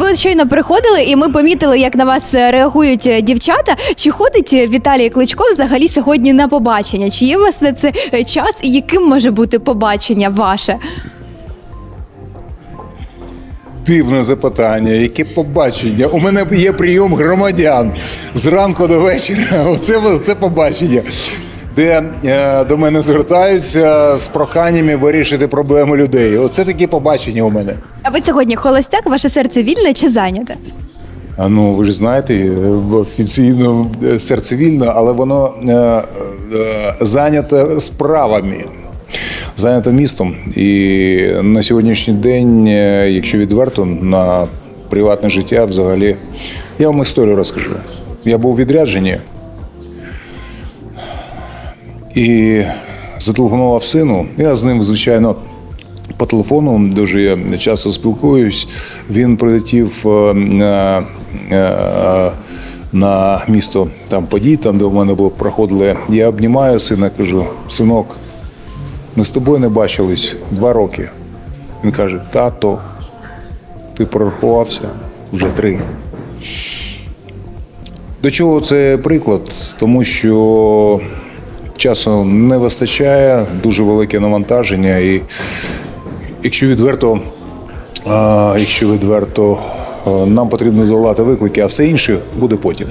ви щойно приходили, і ми помітили, як на вас е, реагують е, дівчата. Чи ходить е, Віталій Кличко взагалі сьогодні на побачення? Чи є у вас на це час, і яким може бути побачення ваше? Дивне запитання, яке побачення. У мене є прийом громадян зранку до вечора. Оце це побачення, де е, до мене звертаються з проханнями вирішити проблеми людей. Оце такі побачення у мене. А ви сьогодні холостяк? Ваше серце вільне чи зайняте? А ну ви ж знаєте, е, офіційно е, серце вільне, але воно е, е, зайняте справами. Зайнято містом. І на сьогоднішній день, якщо відверто, на приватне життя взагалі. Я вам історію розкажу. Я був у відрядженні і зателефонував сину. Я з ним, звичайно, по телефону дуже часто спілкуюсь. Він прилетів е, на, е, на місто там подій, там де в мене було проходили. Я обнімаю сина, кажу: синок, ми з тобою не бачились два роки. Він каже: тато, ти прорахувався вже три. До чого це приклад? Тому що часу не вистачає, дуже велике навантаження, і якщо відверто, якщо відверто, нам потрібно долати виклики, а все інше буде потім.